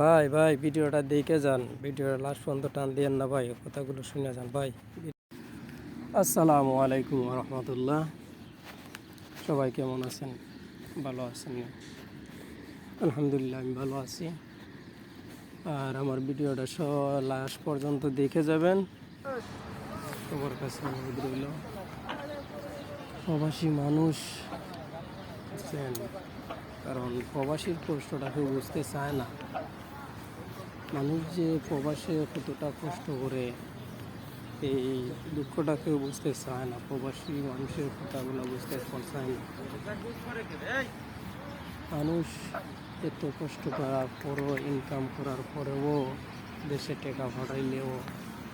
ভাই ভাই, ভিডিওটা দেখে যান। ভিডিওর লাস্ট পর্যন্ত টান দিয়েন না ভাই, কথাগুলো শুনে যান ভাই। আসসালামু আলাইকুম রহমতুল্লাহ। সবাই কেমন আছেন? ভালো আছেন? আলহামদুলিল্লাহ, আমি ভালো আছি। আর আমার ভিডিওটা সব লাস্ট পর্যন্ত দেখে যাবেন। সবার কাছে প্রবাসী মানুষ কারণ প্রবাসীর কষ্টটা কেউ বুঝতে চায় না। মানুষ যে প্রবাসে কতটা কষ্ট করে, এই দুঃখটা কেউ বুঝতে চায় না। প্রবাসী মানুষের কথাগুলো বুঝতে চায় না। মানুষ এত কষ্ট করার পরও ইনকাম করার পরেও দেশে টাকা পাঠাইলেও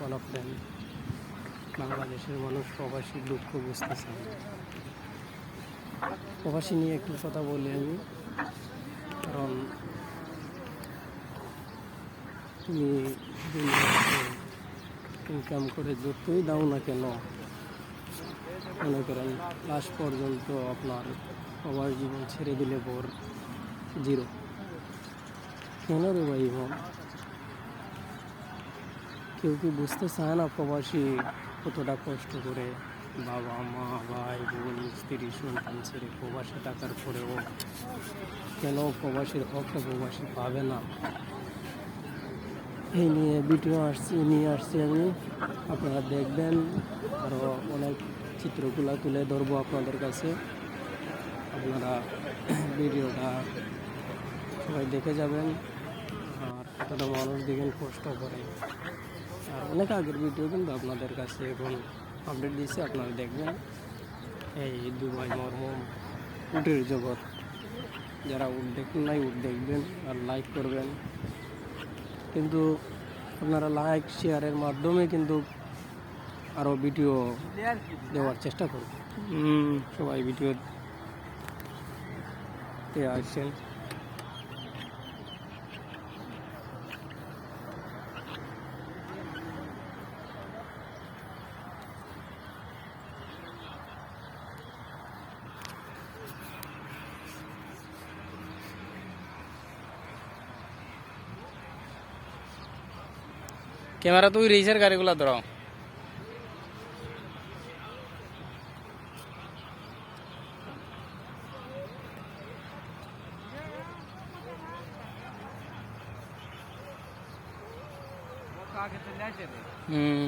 অনেকদিন বাংলাদেশের মানুষ প্রবাসী দুঃখ বুঝতে চায় প্রবাসী নিয়ে একটু কথা বলি আমি। কারণ তুমি ইনকাম করে যতই দাও না কেন, মনে করেন লাস্ট পর্যন্ত আপনার সবার জীবন ছেড়ে দিলে পর জিরো। কেন রে ভাই বোন কেউ কি বুঝতে চায় না প্রবাসী কতটা কষ্ট করে বাবা, মা, ভাই, বোন, স্ত্রী, সন্তান ছেড়ে প্রবাসে টাকার পরেও কেন প্রবাসীর হকটা প্রবাসী পাবে না? এই নিয়ে ভিডিও আসছি নিয়ে আসছি আমি। আপনারা দেখবেন আরও অনেক চিত্রগুলো তুলে ধরবো আপনাদের কাছে। আপনারা ভিডিওটা সবাই দেখে যাবেন। আর কতটা মানুষ দেখেন, কষ্ট করে। আর অনেক আগের ভিডিও কিন্তু আপনাদের কাছে এখন আপডেট দিয়েছে, আপনারা দেখবেন। এই দুবাই মর্ম উটের জগৎ। যারা উট দেখেন নাই, উট দেখবেন আর লাইক করবেন। কিন্তু আপনারা লাইক শেয়ারের মাধ্যমে কিন্তু আরও ভিডিও দেওয়ার চেষ্টা করবেন সবাই ভিডিও আসছেন ক্যামেরা তুই রেসের গাড়িগুলো ধরো। আগে চলে হুম।